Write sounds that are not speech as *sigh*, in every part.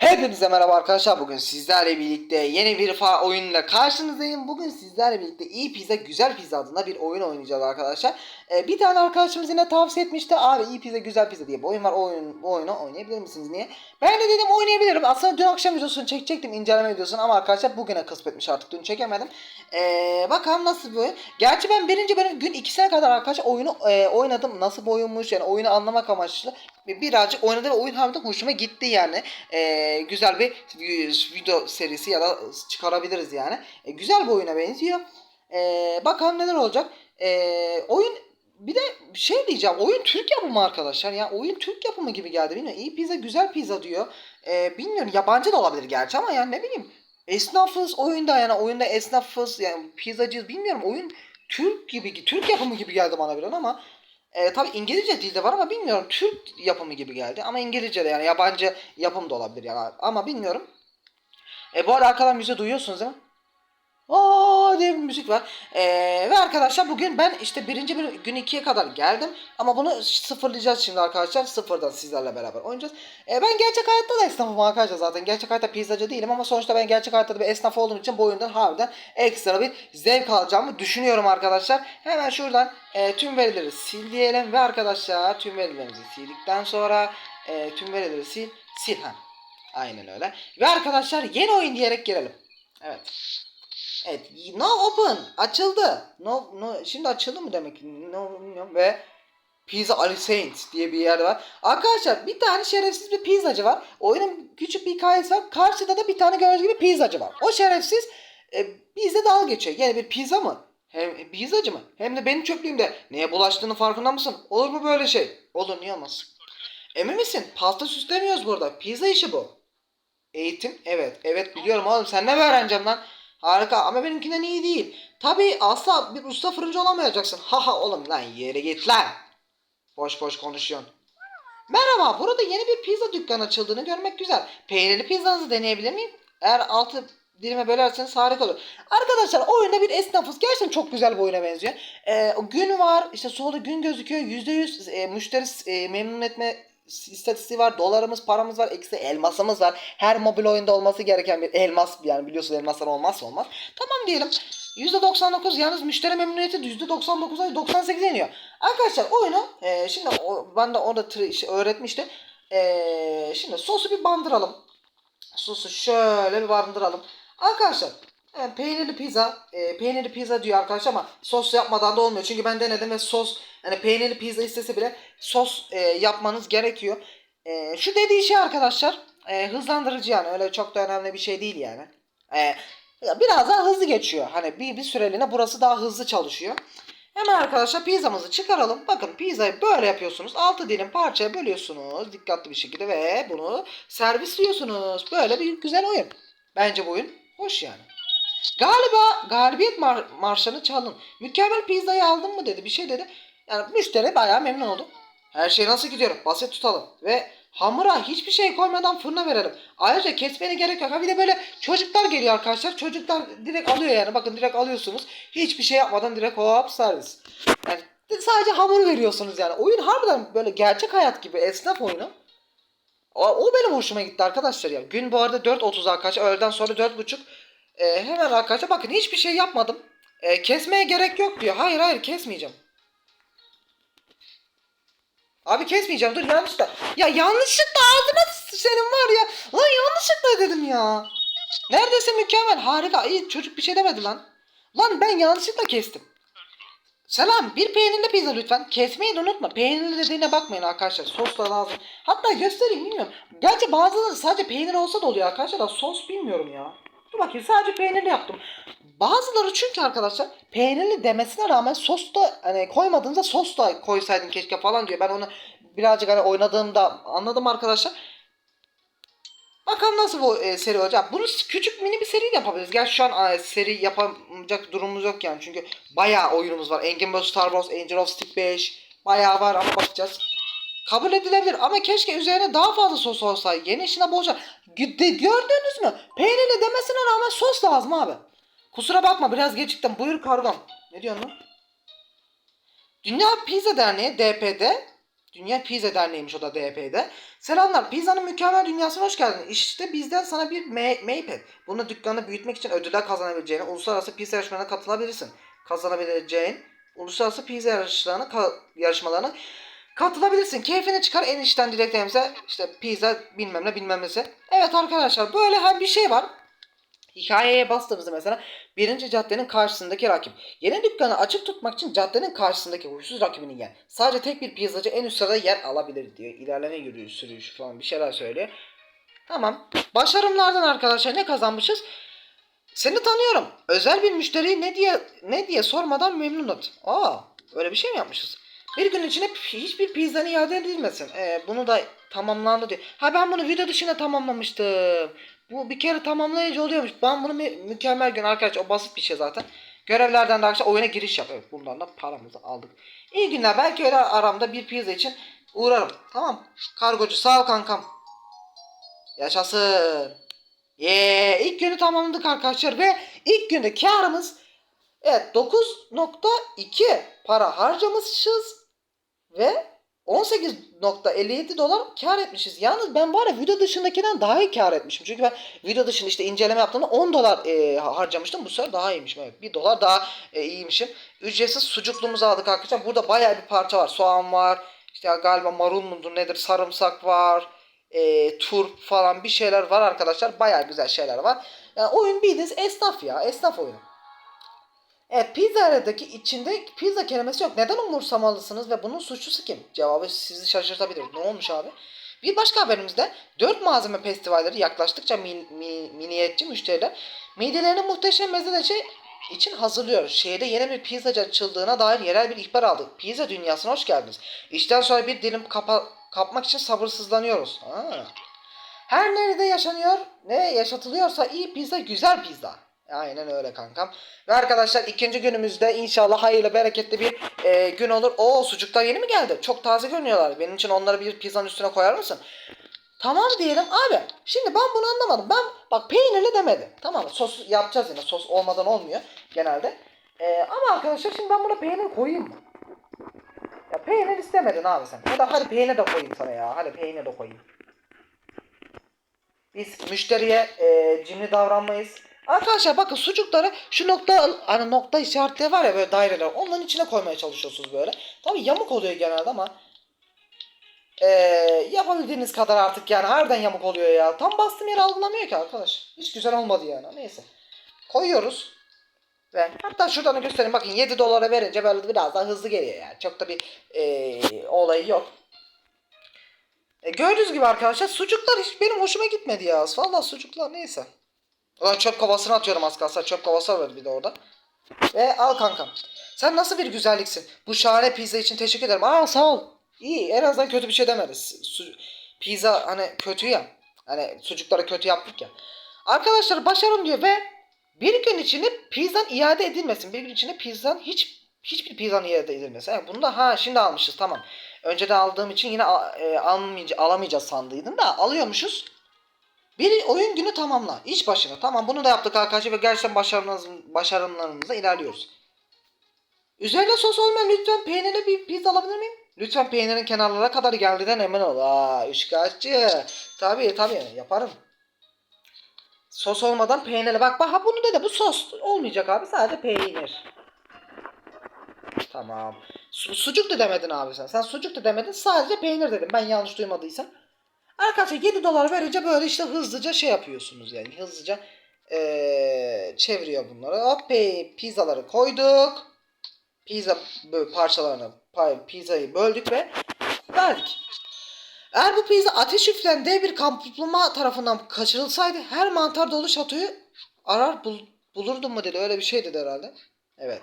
Hepinize merhaba arkadaşlar. Bugün sizlerle birlikte yeni bir fa oyunla karşınızdayım. Bugün sizlerle birlikte iyi pizza güzel pizza adında bir oyun oynayacağız arkadaşlar. Ee, bir tane arkadaşımız yine tavsiye etmişti. Abi iyi pizza güzel pizza diye bir oyun var. O oyun, bu oyunu oynayabilir misiniz niye? Ben de dedim oynayabilirim. Aslında dün akşam videosunu çekecektim inceleme videosunu ama arkadaşlar bugüne kısmetmiş artık. Dün çekemedim. Ee, bakalım nasıl oyun. Gerçi ben birinci bölüm gün ikisine kadar arkadaşlar oyunu e, oynadım. Nasıl bir oyunmuş yani oyunu anlamak amaçlı. Bir- Birazcık oynadım ve oyun harbiden hoşuma gitti yani. Ee, güzel bir video serisi ya da çıkarabiliriz yani. E, güzel bir oyuna benziyor. Ee, bakalım neler olacak. Ee, oyun bir de şey diyeceğim. Oyun Türk yapımı arkadaşlar. Ya oyun Türk yapımı gibi geldi. Bilmiyorum. İyi pizza güzel pizza diyor. Ee, bilmiyorum. Yabancı da olabilir gerçi ama yani ne bileyim. Esnafız oyunda yani oyunda esnafız yani pizzacıyız bilmiyorum. Oyun Türk gibi Türk yapımı gibi geldi bana biraz ama e, tabii İngilizce dilde var ama bilmiyorum. Türk yapımı gibi geldi. Ama İngilizce de yani yabancı yapım da olabilir yani. Ama bilmiyorum. E, bu arada arkadan müziği duyuyorsunuz değil mi? Aa diye bir müzik var. E, ve arkadaşlar bugün ben işte birinci bir gün ikiye kadar geldim. Ama bunu sıfırlayacağız şimdi arkadaşlar. Sıfırdan sizlerle beraber oynayacağız. E, ben gerçek hayatta da esnafım arkadaşlar zaten. Gerçek hayatta pizzacı değilim ama sonuçta ben gerçek hayatta da bir esnaf olduğum için bu oyundan harbiden ekstra bir zevk alacağımı düşünüyorum arkadaşlar. Hemen şuradan e, tüm verileri sil diyelim ve arkadaşlar tüm verilerimizi sildikten sonra e, tüm verileri sil sil ha. Aynen öyle. Ve arkadaşlar yeni oyun diyerek girelim. Evet. Evet, no open açıldı. No, no şimdi açıldı mı demek? No, bilmiyorum. ve Pizza Ali Saint diye bir yer var. Arkadaşlar bir tane şerefsiz bir pizzacı var. Oyunun küçük bir hikayesi var. Karşıda da bir tane gördüğünüz gibi pizzacı var. O şerefsiz e, bizle dalga geçiyor. Yani bir pizza mı? Hem pizzacı mı? Hem de benim çöplüğümde. Neye bulaştığını farkında mısın? Olur mu böyle şey? Olur niye olmaz? Emin misin? Pasta süslemiyoruz burada. Pizza işi bu. Eğitim? Evet. Evet biliyorum oğlum. Sen ne öğreneceğim lan? Harika ama benimkinden iyi değil. Tabii asla bir usta fırıncı olamayacaksın. Haha oğlum lan yere git lan. Boş boş konuşuyorsun. Merhaba burada yeni bir pizza dükkanı açıldığını görmek güzel. Peynirli pizzanızı deneyebilir miyim? Eğer altı dilime bölerseniz harika olur. Arkadaşlar oyunda bir esnafız. Gerçekten çok güzel bir oyuna benziyor. Ee, gün var. işte solda gün gözüküyor. %100 e, müşteri e, memnun etme istatistiği var. Dolarımız, paramız var. Eksi elmasımız var. Her mobil oyunda olması gereken bir elmas. Yani biliyorsun elmaslar olmazsa olmaz. Tamam diyelim. %99 yalnız müşteri memnuniyeti %99'a 98'e iniyor. Arkadaşlar oyunu e, şimdi o, ben de orada tri- şey öğretmiştim. E, şimdi sosu bir bandıralım. Sosu şöyle bir bandıralım. Arkadaşlar e, peynirli pizza, e, peynirli pizza diyor arkadaşlar ama sos yapmadan da olmuyor. Çünkü ben denedim ve sos, yani peynirli pizza istese bile sos e, yapmanız gerekiyor. E, şu dediği şey arkadaşlar e, hızlandırıcı yani öyle çok da önemli bir şey değil yani. E, biraz daha hızlı geçiyor. Hani bir, bir süreliğine burası daha hızlı çalışıyor. Hemen arkadaşlar pizzamızı çıkaralım. Bakın pizzayı böyle yapıyorsunuz. 6 dilim parçaya bölüyorsunuz dikkatli bir şekilde ve bunu servisliyorsunuz. Böyle bir güzel oyun. Bence bu oyun hoş yani. Galiba galibiyet mar marşını çalın. Mükemmel pizzayı aldın mı dedi. Bir şey dedi. Yani müşteri bayağı memnun oldu. Her şey nasıl gidiyor? Basit tutalım. Ve hamura hiçbir şey koymadan fırına verelim. Ayrıca kesmene gerek yok. Ha bir de böyle çocuklar geliyor arkadaşlar. Çocuklar direkt alıyor yani. Bakın direkt alıyorsunuz. Hiçbir şey yapmadan direkt hop servis. Yani sadece hamur veriyorsunuz yani. Oyun harbiden böyle gerçek hayat gibi esnaf oyunu. O, o benim hoşuma gitti arkadaşlar ya. Gün bu arada 4.30 arkadaşlar. Öğleden sonra 4.30. Ee, hemen arkadaşlar bakın hiçbir şey yapmadım. Ee, kesmeye gerek yok diyor. Hayır hayır kesmeyeceğim. Abi kesmeyeceğim dur yanlışlıkla. Ya yanlışlıkla ağzına senin var ya. Lan yanlışlıkla dedim ya. Neredeyse mükemmel harika. İyi çocuk bir şey demedi lan. Lan ben yanlışlıkla kestim. Selam bir peynirli pizza lütfen. Kesmeyi de unutma. Peynirli dediğine bakmayın arkadaşlar. Sos da lazım. Hatta göstereyim bilmiyorum. Gerçi bazıları sadece peynir olsa da oluyor arkadaşlar da sos bilmiyorum ya. Dur bakayım sadece peynirli yaptım. Bazıları çünkü arkadaşlar peynirli demesine rağmen sos da hani koymadığınızda sos da koysaydın keşke falan diyor. Ben onu birazcık hani oynadığımda anladım arkadaşlar. Bakalım nasıl bu e, seri olacak. Bunu küçük mini bir seri yapabiliriz. Gerçi şu an e, seri yapamayacak durumumuz yok yani. Çünkü bayağı oyunumuz var. Engine Ball Star Wars, Angel of Stick 5 bayağı var ama bakacağız. Kabul edilebilir ama keşke üzerine daha fazla sos olsa. Yeni işine bolca. Gördünüz mü? Peynirli demesine rağmen sos lazım abi. Kusura bakma biraz geciktim. Buyur kargam. Ne diyorsun? Dünya Pizza Derneği DPD Dünya Pizza Derneği'ymiş o da DP'de. Selamlar. Pizzanın mükemmel dünyasına hoş geldin. İşte bizden sana bir ma- Maypad. Bunu dükkanı büyütmek için ödüller kazanabileceğini, uluslararası pizza yarışmalarına katılabilirsin. Kazanabileceğin uluslararası pizza yarışlarına ka- yarışmalarına katılabilirsin. Keyfini çıkar en içten dileklerimize işte pizza bilmem ne bilmem nesi. Evet arkadaşlar böyle her bir şey var. Hikayeye bastığımızda mesela birinci caddenin karşısındaki rakip. Yeni dükkanı açık tutmak için caddenin karşısındaki huysuz rakibini yen. Sadece tek bir pizzacı en üst sırada yer alabilir diyor. İlerleme yürüyüş, sürüyüş falan bir şeyler söylüyor. Tamam. Başarımlardan arkadaşlar ne kazanmışız? Seni tanıyorum. Özel bir müşteriyi ne diye ne diye sormadan memnun et. Aa, öyle bir şey mi yapmışız? Bir gün içinde hiçbir pizzanı iade edilmesin. Ee, bunu da tamamlandı diyor. Ha ben bunu video dışında tamamlamıştım. Bu bir kere tamamlayınca oluyormuş. Ben bunu mü- mükemmel gün arkadaşlar o basit bir şey zaten. Görevlerden de arkadaşlar oyuna giriş yap. Evet buradan da paramızı aldık. İyi günler. Belki öyle aramda bir pizza için uğrarım. Tamam. Kargocu sağ ol kankam. Yaşasın. Yee ilk günü tamamladık arkadaşlar ve ilk günde karımız evet 9.2 para harcamışız ve 18.57 dolar kar etmişiz. Yalnız ben var ya video dışındakinden daha iyi kar etmişim. Çünkü ben video dışında işte inceleme yaptığımda 10 dolar e, harcamıştım. Bu sefer daha iyiymişim. Evet, 1 dolar daha e, iyiymişim. Ücretsiz sucukluğumuzu aldık arkadaşlar. Burada bayağı bir parça var. Soğan var. İşte galiba marul mudur nedir sarımsak var. E, turp falan bir şeyler var arkadaşlar. Bayağı güzel şeyler var. Yani oyun bildiğiniz esnaf ya. Esnaf oyunu. Evet pizza aradaki içinde pizza kelimesi yok. Neden umursamalısınız ve bunun suçlusu kim? Cevabı sizi şaşırtabilir. Ne olmuş abi? Bir başka haberimizde 4 malzeme festivalleri yaklaştıkça min, mi- miniyetçi müşteriler midelerini muhteşem mezeleri için hazırlıyor. Şehirde yeni bir pizzacı açıldığına dair yerel bir ihbar aldık. Pizza dünyasına hoş geldiniz. İşten sonra bir dilim kapa- kapmak için sabırsızlanıyoruz. Ha. Her nerede yaşanıyor, ne yaşatılıyorsa iyi pizza güzel pizza. Aynen öyle kankam. Ve arkadaşlar ikinci günümüzde inşallah hayırlı bereketli bir e, gün olur. O sucuklar yeni mi geldi? Çok taze görünüyorlar. Benim için onları bir pizzanın üstüne koyar mısın? Tamam diyelim abi. Şimdi ben bunu anlamadım. Ben bak peynirli demedi. Tamam? Sos yapacağız yine. Sos olmadan olmuyor genelde. E, ama arkadaşlar şimdi ben buna peynir koyayım mı? Ya peynir istemedin abi sen. Ya hadi peynir de koyayım sana ya. Hadi peynir de koyayım. Biz müşteriye e, cimri davranmayız. Arkadaşlar bakın sucukları şu nokta hani nokta işaretleri var ya böyle daireler onların içine koymaya çalışıyorsunuz böyle. Tabi yamuk oluyor genelde ama e, yapabildiğiniz kadar artık yani harbiden yamuk oluyor ya. Tam bastım yer algılamıyor ki arkadaş. Hiç güzel olmadı yani. Neyse. Koyuyoruz. Ve hatta şuradan da göstereyim. Bakın 7 dolara verince böyle biraz daha hızlı geliyor yani. Çok da bir e, olayı yok. E, gördüğünüz gibi arkadaşlar sucuklar hiç benim hoşuma gitmedi ya. Vallahi sucuklar neyse. Ulan çöp kovasına atıyorum az kalsa. Çöp kovası var bir de orada. Ve al kankam. Sen nasıl bir güzelliksin. Bu şahane pizza için teşekkür ederim. Aa sağ ol. İyi en azından kötü bir şey demedi. Su, pizza hani kötü ya. Hani sucukları kötü yaptık ya. Arkadaşlar başarın diyor ve bir gün içinde pizzan iade edilmesin. Bir gün içinde pizzan hiç hiçbir pizzan iade edilmesin. Yani bunu da ha şimdi almışız tamam. Önceden aldığım için yine e, almayacağız, alamayacağız sandıydım da alıyormuşuz. Bir oyun günü tamamla. İş başına. Tamam bunu da yaptık arkadaşlar ve gerçekten başarımlarımız, başarımlarımıza ilerliyoruz. Üzerine sos olmayan lütfen peynirli bir pizza alabilir miyim? Lütfen peynirin kenarlara kadar geldiğinden emin ol. Aa, üçkağıtçı. Tabii tabii yaparım. Sos olmadan peynirli. Bak bak bunu dedi. Bu sos olmayacak abi. Sadece peynir. Tamam. Su- sucuk da demedin abi sen. Sen sucuk da demedin. Sadece peynir dedim. Ben yanlış duymadıysam. Arkadaşlar 7 dolar verince böyle işte hızlıca şey yapıyorsunuz yani. Hızlıca eee, çeviriyor bunları. Hop pizzaları koyduk. Pizza parçalarını pizzayı böldük ve verdik. Eğer bu pizza ateş üflen dev bir kaplumbağa tarafından kaçırılsaydı her mantar dolu şatoyu arar bul, bulurdum mu dedi. Öyle bir şey dedi herhalde. Evet.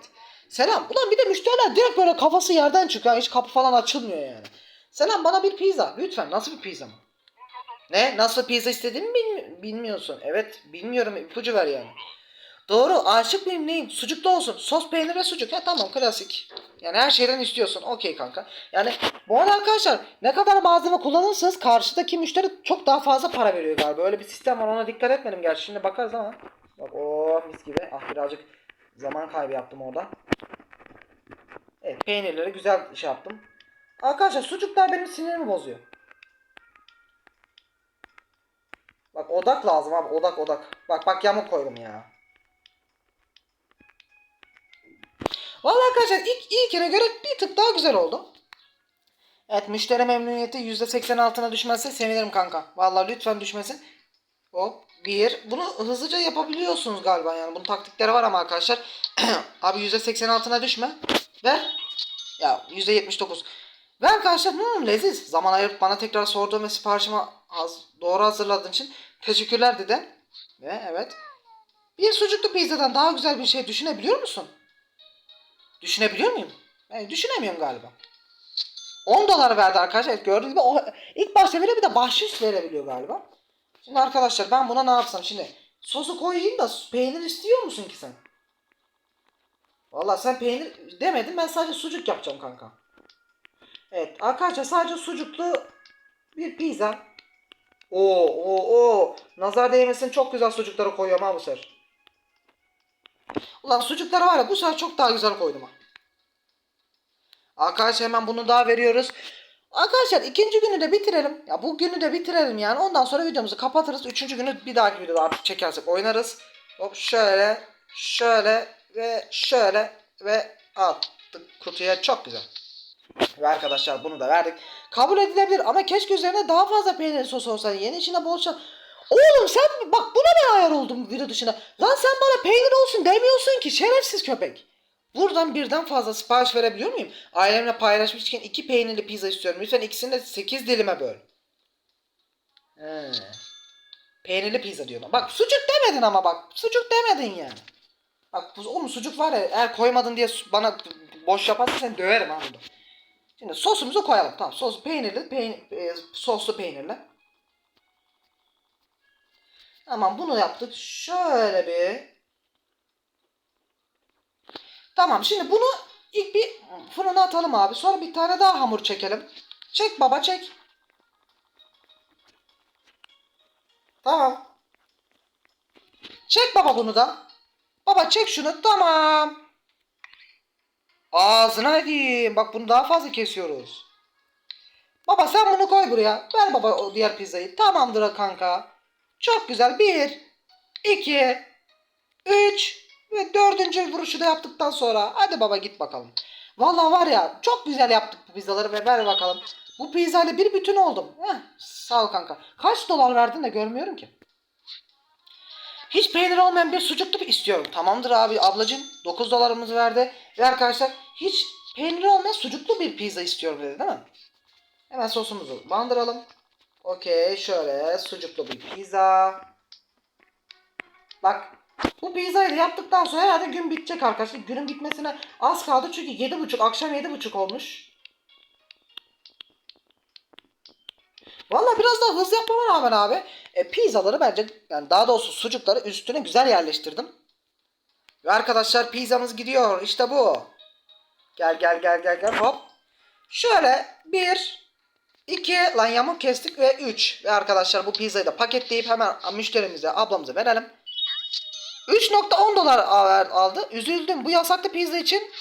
Selam. Ulan bir de müşteriler direkt böyle kafası yerden çıkıyor. Hiç kapı falan açılmıyor yani. Selam bana bir pizza. Lütfen nasıl bir pizza mı? Ne? Nasıl pizza istediğimi bilmi- bilmiyorsun. Evet bilmiyorum ipucu ver yani. Doğru aşık mıyım neyim? Sucuklu olsun. Sos peynir ve sucuk. Ya tamam klasik. Yani her şeyden istiyorsun. Okey kanka. Yani bu arada arkadaşlar ne kadar malzeme kullanırsanız karşıdaki müşteri çok daha fazla para veriyor galiba. Öyle bir sistem var ona dikkat etmedim gerçi. Şimdi bakarız ama. Bak o mis gibi. Ah birazcık zaman kaybı yaptım orada. Evet peynirleri güzel şey yaptım. Arkadaşlar sucuklar benim sinirimi bozuyor. Bak odak lazım abi odak odak. Bak bak yamuk koydum ya. Vallahi arkadaşlar ilk ilkine göre bir tık daha güzel oldu. Evet müşteri memnuniyeti %80 altına düşmezse sevinirim kanka. Vallahi lütfen düşmesin. Hop bir. Bunu hızlıca yapabiliyorsunuz galiba yani. Bunun taktikleri var ama arkadaşlar. *clears throat* Abi %80 altına düşme. Ver. Ya %79. Ve arkadaşlar hmm, leziz. Zaman ayırıp bana tekrar sorduğum ve siparişimi haz doğru hazırladığın için teşekkürler dedi. Ve evet. Bir sucuklu pizzadan daha güzel bir şey düşünebiliyor musun? Düşünebiliyor muyum? Yani düşünemiyorum galiba. 10 dolar verdi arkadaşlar. Evet, gördüğünüz gibi o ilk başta veriyor bir de bahşiş verebiliyor galiba. Şimdi arkadaşlar ben buna ne yapsam şimdi? Sosu koyayım da peynir istiyor musun ki sen? Vallahi sen peynir demedin ben sadece sucuk yapacağım kanka. Evet arkadaşlar sadece sucuklu bir pizza. Oo oo oo. Nazar değmesin çok güzel sucukları koyuyorum ha bu sefer. Ulan sucukları var ya bu sefer çok daha güzel koydum ha. Arkadaşlar hemen bunu daha veriyoruz. Arkadaşlar ikinci günü de bitirelim. Ya bu günü de bitirelim yani. Ondan sonra videomuzu kapatırız. Üçüncü günü bir dahaki videoda artık çekersek oynarız. Hop şöyle, şöyle ve şöyle ve attık kutuya. Çok güzel. Ve arkadaşlar bunu da verdik. Kabul edilebilir ama keşke üzerine daha fazla peynir sos olsaydı. Yeni içine bol Oğlum sen bak buna ben ayar oldum video dışında. Lan sen bana peynir olsun demiyorsun ki şerefsiz köpek. Buradan birden fazla sipariş verebiliyor muyum? Ailemle paylaşmışken iki peynirli pizza istiyorum. Lütfen ikisini de 8 dilime böl. He. Peynirli pizza diyorum. Bak sucuk demedin ama bak. Sucuk demedin yani. Bak oğlum sucuk var ya eğer koymadın diye bana boş yaparsan seni döverim ha burada. Şimdi sosumuzu koyalım. Tamam sos peynirli, peyn e, soslu peynirli. Tamam bunu yaptık. Şöyle bir. Tamam şimdi bunu ilk bir fırına atalım abi. Sonra bir tane daha hamur çekelim. Çek baba çek. Tamam. Çek baba bunu da. Baba çek şunu. Tamam. Ağzına edeyim. Bak bunu daha fazla kesiyoruz. Baba sen bunu koy buraya. Ver baba o diğer pizzayı. Tamamdır kanka. Çok güzel. Bir, iki, üç ve dördüncü vuruşu da yaptıktan sonra hadi baba git bakalım. Vallahi var ya çok güzel yaptık bu pizzaları ve ver bakalım. Bu pizzayla bir bütün oldum. Heh, sağ ol kanka. Kaç dolar verdin de görmüyorum ki. Hiç peynir olmayan bir sucuklu istiyorum. Tamamdır abi ablacığım. 9 dolarımızı verdi. Ve arkadaşlar hiç peynir olmayan sucuklu bir pizza istiyorum dedi değil mi? Hemen sosumuzu bandıralım. Okey şöyle sucuklu bir pizza. Bak bu pizzayı yaptıktan sonra herhalde gün bitecek arkadaşlar. Günün bitmesine az kaldı çünkü 7.30 akşam 7.30 olmuş. Valla biraz daha hızlı yapmama rağmen abi e, pizzaları bence yani daha doğrusu sucukları üstüne güzel yerleştirdim. Ve arkadaşlar pizzamız gidiyor. İşte bu. Gel gel gel gel gel hop. Şöyle bir 2 lan yamuk kestik ve 3. Ve arkadaşlar bu pizzayı da paketleyip hemen müşterimize ablamıza verelim. 3.10 dolar al- aldı. Üzüldüm. Bu yasaklı pizza için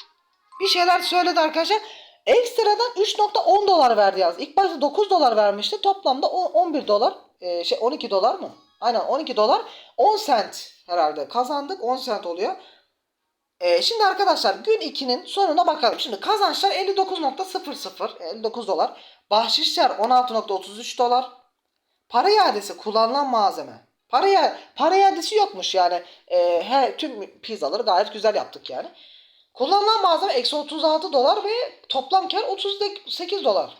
bir şeyler söyledi arkadaşlar. Ekstradan 3.10 dolar verdi yalnız. İlk başta 9 dolar vermişti. Toplamda o- 11 dolar. e, şey 12 dolar mı? Aynen 12 dolar. 10 sent herhalde kazandık. 10 sent oluyor. E, şimdi arkadaşlar gün 2'nin sonuna bakalım. Şimdi kazançlar 59.00 59 dolar. Bahşişler 16.33 dolar. Para iadesi kullanılan malzeme. Para, para iadesi yokmuş yani. E, her, tüm pizzaları gayet güzel yaptık yani. Kullanılan malzeme eksi 36 dolar ve toplam kar 38 dolar.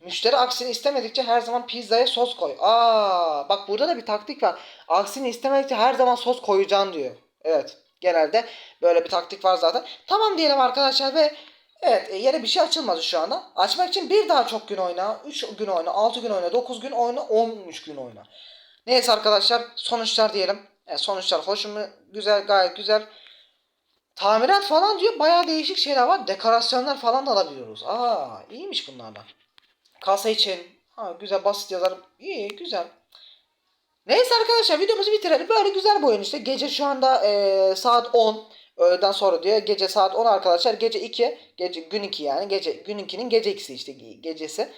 Müşteri aksini istemedikçe her zaman pizzaya sos koy. Aa, bak burada da bir taktik var. Aksini istemedikçe her zaman sos koyacaksın diyor. Evet. Genelde böyle bir taktik var zaten. Tamam diyelim arkadaşlar ve evet e, yeni bir şey açılmadı şu anda. Açmak için bir daha çok gün oyna. 3 gün oyna, 6 gün oyna, 9 gün oyna, 13 gün oyna. Neyse arkadaşlar sonuçlar diyelim. Evet, sonuçlar hoşuma güzel gayet güzel. Tamirat falan diyor bayağı değişik şeyler var. Dekorasyonlar falan da alabiliyoruz. Aa iyiymiş bunlardan. Kasa için. Ha, güzel basit yazarım. İyi güzel. Neyse arkadaşlar videomuzu bitirelim. Böyle güzel bir oyun işte. Gece şu anda eee, saat 10. Öğleden sonra diyor. Gece saat 10 arkadaşlar. Gece 2. Gece gün 2 yani. Gece gün 2'nin gece 2'si işte gecesi.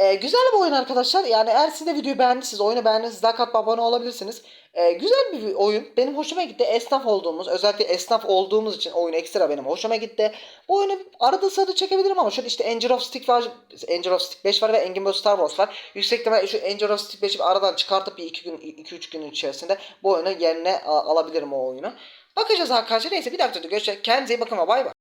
Ee, güzel bir oyun arkadaşlar. Yani eğer siz de videoyu beğendiyseniz, oyunu beğendiyseniz like atıp abone olabilirsiniz. Ee, güzel bir oyun. Benim hoşuma gitti. Esnaf olduğumuz, özellikle esnaf olduğumuz için oyun ekstra benim hoşuma gitti. Bu oyunu arada sırada çekebilirim ama şöyle işte Angel of Stick var, Angel of Stick 5 var ve Angry Birds Star Wars var. Yüksek ihtimalle şu Angel of Stick 5'i bir aradan çıkartıp bir 2 gün 2-3 gün içerisinde bu oyunu yerine alabilirim o oyunu. Bakacağız arkadaşlar. Neyse bir dakika görüşürüz. Kendinize iyi bakın ve bay bay.